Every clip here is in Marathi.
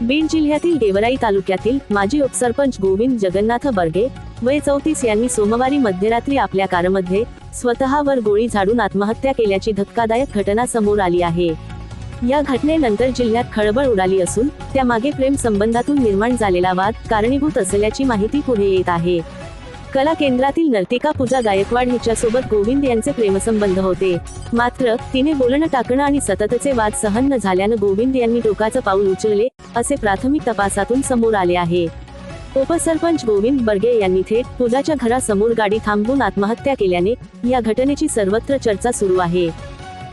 बीड जिल्ह्यातील देवराई तालुक्यातील माजी उपसरपंच गोविंद जगन्नाथ बर्गे वय चौतीस यांनी सोमवारी मध्यरात्री आपल्या कारमध्ये स्वतःवर गोळी झाडून आत्महत्या केल्याची धक्कादायक घटना समोर आली आहे. या घटनेनंतर जिल्ह्यात खळबळ उडाली असून त्यामागे प्रेम संबंधातून निर्माण झालेला वाद कारणीभूत असल्याची माहिती पुढे येत आहे. कला केंद्रातील नर्तिका पूजा गायकवाड हिच्यासोबत गोविंद यांचे प्रेमसंबंध होते. मात्र तिने बोलणं टाकणं आणि सततचे वाद सहन न झाल्यानं गोविंद यांनी टोकाचं पाऊल उचलले असे प्राथमिक तपासातून समोर आले आहे. उपसरपंच गोविंद बर्गे यांनी थेट पूजाच्या घरासमोर गाडी थांबवून आत्महत्या केल्याने या घटनेची सर्वत्र चर्चा सुरू आहे.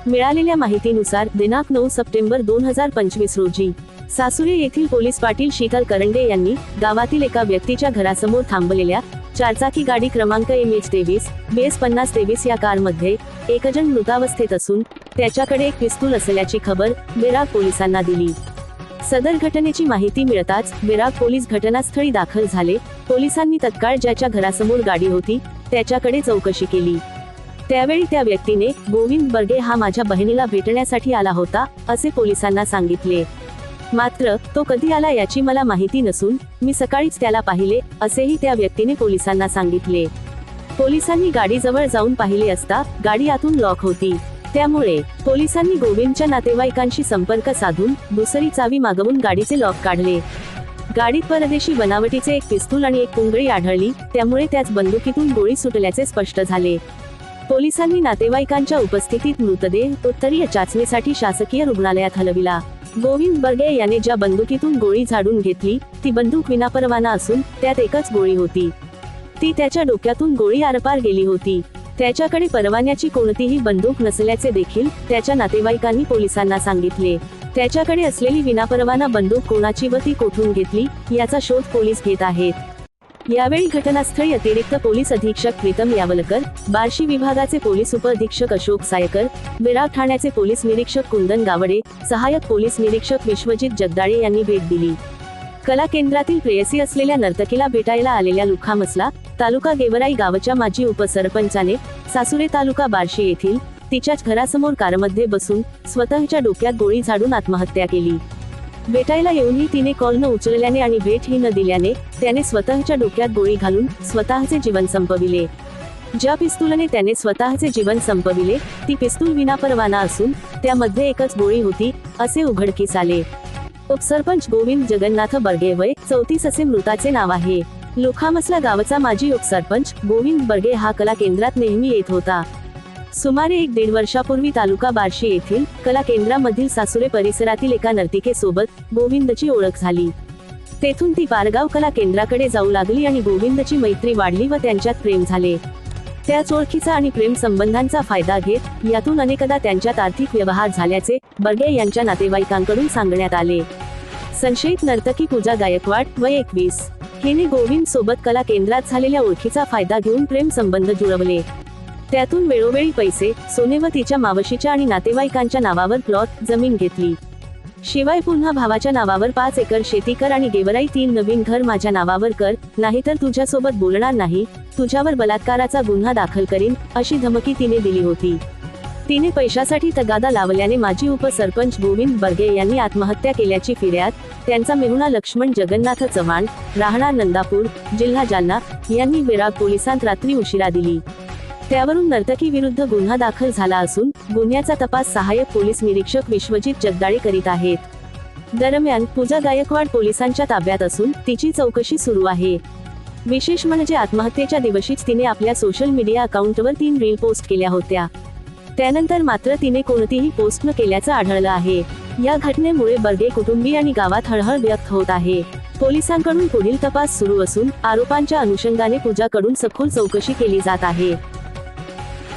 मिळालेल्या माहितीनुसार दिनांक नऊ सप्टेंबर दोन हजार पंचवीस रोजी सासुरे येथील पोलीस पाटील शीतल करंडे यांनी गावातील एका व्यक्तीच्या घरासमोर थांबलेल्या चारचाकी गाडी क्रमांक एम एच तेवीस बेस पन्नास तेवीस या कारमध्ये एकजण मृतावस्थेत असून त्याच्याकडे एक पिस्तूल असल्याची खबर बेराग पोलिसांना दिली. सदर घटनेची माहिती मिळताच बेराग पोलीस घटनास्थळी दाखल झाले. पोलिसांनी तत्काळ ज्याच्या घरासमोर गाडी होती त्याच्याकडे चौकशी केली. त्यावेळी त्या व्यक्तीने गोविंद बर्गे हा माझ्या बहिणीला भेटण्यासाठी आला होता असे पोलिसांना सांगितले. मात्र तो कधी आला याची मला माहिती नसून मी सकाळीच त्याला पाहिले असेही त्या व्यक्तीने पोलिसांना सांगितले. पोलिसांनी गाडीजवळ जाऊन पाहिले असता गाडी आतून लॉक होती. त्यामुळे पोलिसांनी गोविंदच्या नातेवाईकांशी संपर्क साधून दुसरी चावी मागवून गाडीचे लॉक काढले. गाडीत परदेशी बनावटीचे एक पिस्तूल आणि एक पुंगळी आढळली त्यामुळे त्याच बंदुकीतून गोळी सुटल्याचे स्पष्ट झाले. पोलिसांनी नातेवाईकांच्या उपस्थितीत मृतदेह उत्तरीय चाचणीसाठी शासकीय रुग्णालयात हलविला. गोविंद बर्गे याने ज्या बंदुकीतून गोळी झाडून घेतली ती बंदूक विनापरवाना असून त्यात एकच गोळी होती. ती त्याच्या डोक्यातून गोळी आरपार गेली होती. त्याच्याकडे परवान्याची कोणतीही बंदूक नसल्याचे देखील त्याच्या नातेवाईकांनी पोलिसांना सांगितले. त्याच्याकडे असलेली विनापरवाना बंदूक कोणाची व ती कोठून घेतली याचा शोध पोलीस घेत आहेत. यावेळी घटनास्थळी अतिरिक्त पोलीस अधीक्षक प्रीतम यावलकर बार्शी विभागाचे पोलीस उपअधीक्षक अशोक सायकर विराग ठाण्याचे पोलीस निरीक्षक कुंदन गावडे सहाय्यक पोलीस निरीक्षक विश्वजित जगदाळे यांनी भेट दिली. कला केंद्रातील प्रेयसी असलेल्या नर्तकीला भेटायला आलेल्या लुखामसला तालुका गेवराई गावच्या माजी उपसरपंचाने सासुरे तालुका बार्शी येथील तिच्याच घरासमोर कारमध्ये बसून स्वतःच्या डोक्यात गोळी झाडून आत्महत्या केली. भेटायला येऊनही तिने कॉल न उचलल्याने आणि भेट ही न दिल्याने त्याने स्वतःच्या डोक्यात गोळी घालून स्वतःचे जीवन संपविले. ज्या पिस्तूलने त्याने स्वतःचे जीवन संपविले ती पिस्तूल विनापरवाना असून त्यामध्ये एकच गोळी होती असे उघडकीस आले. उपसरपंच गोविंद जगन्नाथ बर्गे वय चौतीस असे मृताचे नाव आहे. लोखामसला गावचा माजी उपसरपंच गोविंद बर्गे हा कला केंद्रात नेहमी येत होता. सुमारे एक दीड वर्षापूर्वी तालुका बार्शी येथील कला केंद्रामधील सासुरे परिसरातील एका नर्तिकेसोबत गोविंदची ओळख झाली. तेथून ती पारगाव कला केंद्राकडे जाऊ लागली आणि गोविंदची मैत्री वाढली व त्यांच्यात प्रेम झाले. त्याच ओळखीचा आणि प्रेम संबंधांचा फायदा घेत यातून अनेकदा त्यांच्यात आर्थिक व्यवहार झाल्याचे बर्गे यांच्या नातेवाईकांकडून सांगण्यात आले. संशयित नर्तकी पूजा गायकवाड वय एकवीस. हिने गोविंद सोबत कला केंद्रात झालेल्या ओळखीचा फायदा घेऊन प्रेम संबंध जुळवले. त्यातून वेळोवेळी पैसे सोने व तिच्या मावशीच्या आणि नातेवाईकांच्या नावावर प्लॉट जमीन घेतली. शिवाय पुन्हा भावाच्या नावावर पाच एकर शेती कर आणि गेवराई तीन नवीन घर माझ्या नावावर कर नाहीतर तुझ्यासोबत बोलणार नाही तुझ्यावर बलात्काराचा गुन्हा दाखल करीन अशी धमकी तिने दिली होती. तिने पैशासाठी तगादा लावल्याने माजी उपसरपंच गोविंद बर्गे यांनी आत्महत्या केल्याची फिर्याद त्यांचा मेहुणा लक्ष्मण जगन्नाथ चव्हाण राहणार नंदापूर जिल्हा जालना यांनी विराग पोलिसांत रात्री उशिरा दिली. त्यावरून नर्तकी विरुद्ध गुन्हा दाखल झाला असून गुन्ह्याचा तपास सहाय्यक पोलीस निरीक्षक विश्वजित जगदाळे करीत आहेत. दरम्यान पूजा गायकवाड पोलिसांच्या ताब्यात असून तिची चौकशी सुरू आहे. विशेष म्हणजे आत्महत्येच्या दिवशीच तिने आपल्या सोशल मीडिया अकाउंटवर तीन रील पोस्ट केल्या होत्या. त्यानंतर मात्र तिने कोणतीही पोस्ट न केल्याचं आढळलं आहे. या घटनेमुळे बर्गे कुटुंबीय आणि गावात हळहळ व्यक्त होत आहे. पोलिसांकडून पुढील तपास सुरू असून आरोपांच्या अनुषंगाने पूजाकडून सखोल चौकशी केली जात आहे.